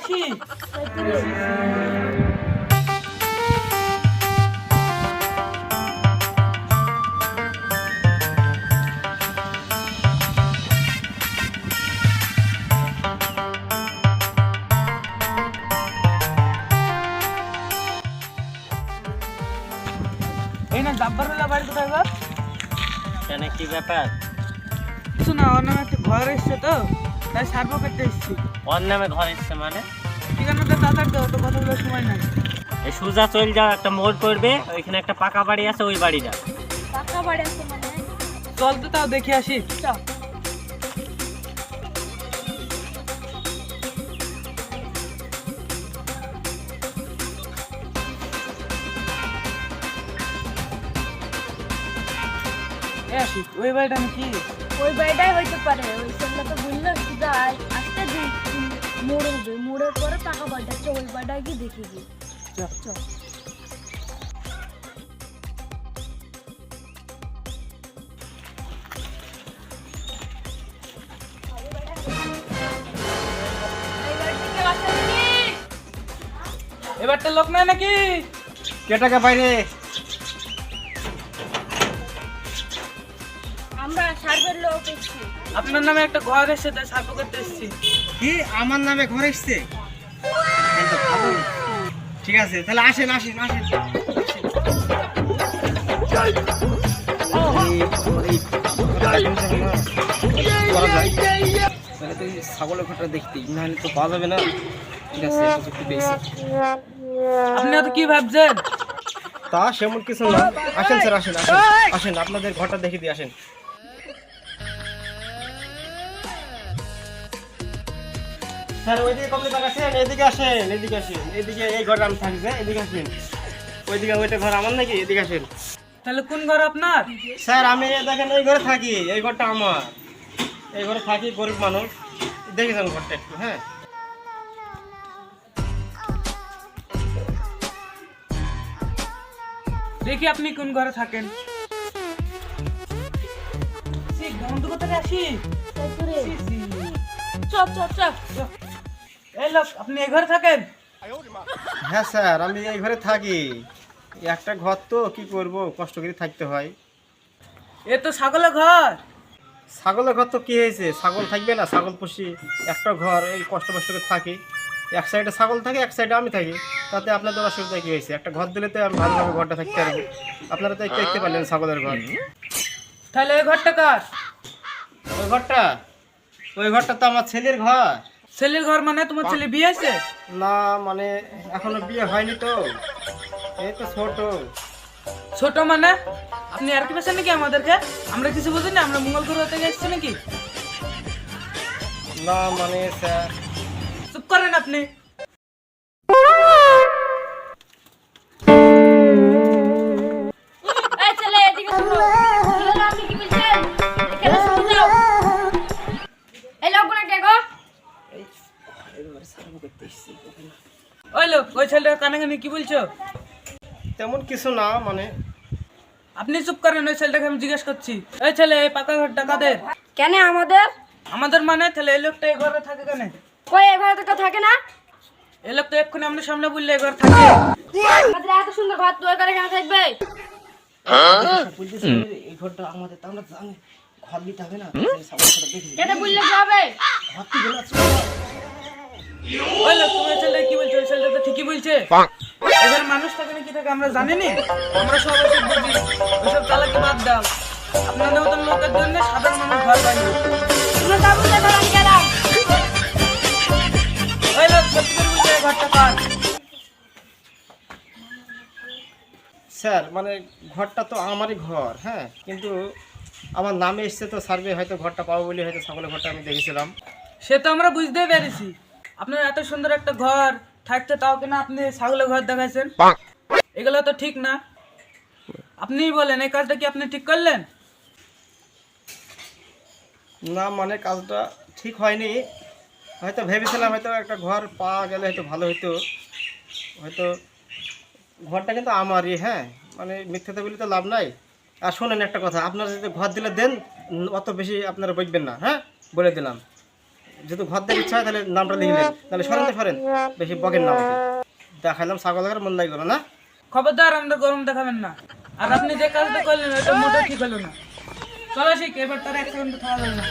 আসি এই না ডাব্বারওয়ালা বাড়ি কোথায় গো? কেন কি ব্যাপার? কিছু না ওর নামে একটা ঘর এসছে তো। তাই সার্ভ করতে এসেছি। ওর নামে ঘর এসছে মানে? ঠিকানাটা তাড়াতাড়ি দাও তো কথা বলার সময় নাই। এই সোজা চল যাও একটা মোড় পড়বে ওইখানে একটা পাকা বাড়ি আছে ওই বাড়িটা পাকা বাড়ি আছে মানে? চল তো তাও দেখে আসি। চল। এ আসি ওই বাড়িটা আমি কি ওই বাড়িটাই হইতে পারে ওই তো বুঝলো মোড় হবে মোড়ের পরে পাকা বাড়িটা চল ওই বাড়িটা গিয়ে দেখে গিয়ে চল চল এবারটা লোক নাই নাকি কে টাকা বাইরে আমরা সার্ভের লোক এসছি। আপনার নামে একটা ঘর এসছে তাই সার্ভ করতে এসেছি। কি? আমার নামে ঘর এসছে। ঠিক আছে তাহলে আসেন আসেন আসেন। তাহলে তো ছাগলের ঘরটা দেখতেই নাহলে তো পাওয়া যাবে না। ঠিক আছে আপনি তো কি ভাবছেন? তা সেমন কিছু না। আসেন স্যার আসেন আসেন। আসেন আপনাদের ঘরটা দেখে দিয়ে আসেন। স্যার ওইদিকে কমপ্লিট আছেন এদিকে আসেন এদিকে আসেন এদিকে এই ঘরে আমি থাকি হ্যাঁ এদিকে আসেন। ওইদিকে ওইটা ঘর আমার নাকি এদিকে আসেন। তাহলে কোন ঘর আপনার? স্যার আমি দেখেন এই ঘরে থাকি এই ঘরটা আমার। এই ঘরে থাকি গরিব মানুষ। দেখে যান ঘরটা একটু হ্যাঁ। দেখি আপনি কোন ঘরে থাকেন। সি, বন্ধু কোথায় আসি। চল চল চল এই লোক আপনি এই ঘরে থাকেন? হ্যাঁ স্যার আমি এই ঘরে থাকি। একটা ঘর তো কি করব? কষ্ট করে থাকতে হয়। এ তো ছাগলের ঘর। ছাগলের ঘর তো কি হয়েছে? ছাগল থাকবে না ছাগল পুষি একটা ঘর এই কষ্ট কষ্ট করে থাকি। এক সাইডে ছাগল থাকে এক সাইডে আমি থাকি। তাতে আপনাদের অসুবিধা কি হয়েছে? একটা ঘর দিলে তো আমি ভালোভাবে ঘরটা থাকতে পারব। আপনারা তো দেখতে পারলেন ছাগলের ঘর। তাহলে ওই ঘরটা কার? ওই ঘরটা? ওই ঘরটা তো আমার ছেলের ঘর। ছেলের ঘর মানে তোমার ছেলে বিয়ে আছে না মানে এখনও বিয়ে হয়নি তো। এই তো ছোট। ছোট মানে? আপনি আর কি পেছেন নাকি আমাদেরকে? আমরা কিছু বুঝি না আমরা মঙ্গল গ্রহ থেকে এসেছি নাকি? না মানে স্যার। চুপ করেন আপনি। ছেলেটা কানে কানে কি বলছো? তেমন কিছু না মানে। আপনি চুপ করেন ওই ছেলেটাকে আমি জিজ্ঞেস করছি। এই ছেলে এই পাকা ঘরটা কাদের? কেন আমাদের? আমাদের মানে? ছেলে এই লোকটা এই ঘরে থাকে কেন? কই এই ঘরে তো কেউ থাকে না? এই লোক তো এক্ষুনি আপনার সামনে বললে এই ঘর থাকে। আমাদের এত সুন্দর ঘর তোর করে কেন থাকবে? এই ঘরটা আমাদের তো আমরা জানি ঘর দিতে হবে না। কেটে বললে হবে? ঘর তো গেলে আছে। ওই লোক তুমি ছেলেটা কি বলছো? ছেলেটা তো ঠিকই বলছে। এবার মানুষ থাকে কি থাকে আমরা জানি আমরা সব ওসব বুঝি। ওইসব চালাকি বাদ দাও। আপনাদের মতন লোকের জন্য সাধারণ মানুষ ঘর বানিয়ে তুমি তা বললে ঘর গেলাম। ওই লোক সত্যি করে বলছে ঘরটা কার স্যার মানে ঘরটা তো আমারই ঘর হ্যাঁ? কিন্তু আমার নামে এসছে তো সার্ভে হয়তো ঘরটা পাবো বলে হয়তো ছাগলের ঘরটা আমি দেখেছিলাম। সে তো আমরা বুঝতেই পেরেছি। আপনার এত সুন্দর একটা ঘর থাকতে তাও কিনা আপনি ছাগলের ঘর দেখাইছেন? এগুলো তো ঠিক না। আপনিই বলেন এই কাজটা কি আপনি ঠিক করলেন? না মানে কাজটা ঠিক হয়নি। হয়তো ভেবেছিলাম হয়তো একটা ঘর পাওয়া গেলে হয়তো ভালো হতো হয়তো ঘরটা কিন্তু আমারই হ্যাঁ? মানে মিথ্যাতে বলে তো লাভ নাই। আর শোনেন একটা কথা আপনারা যদি ঘর দিলে দেন অত বেশি আপনারা বলবেন না হ্যাঁ? বলে দিলাম। যেহেতু ঘর দেওয়ার ইচ্ছা হয়, তাহলে নামটা লিখলেন তাহলে সরেন তো সরেন, বেশি বকেন না দেখালাম দেখার, মন লাগল না। খবরদার, আমাদের গরম দেখাবেন না। আর আপনি যে কাজটা করলেন ওটা মোটেও ঠিক হলো না। চলো শিখ, এবার তার এক সেকেন্ড খাওয়া যাবে না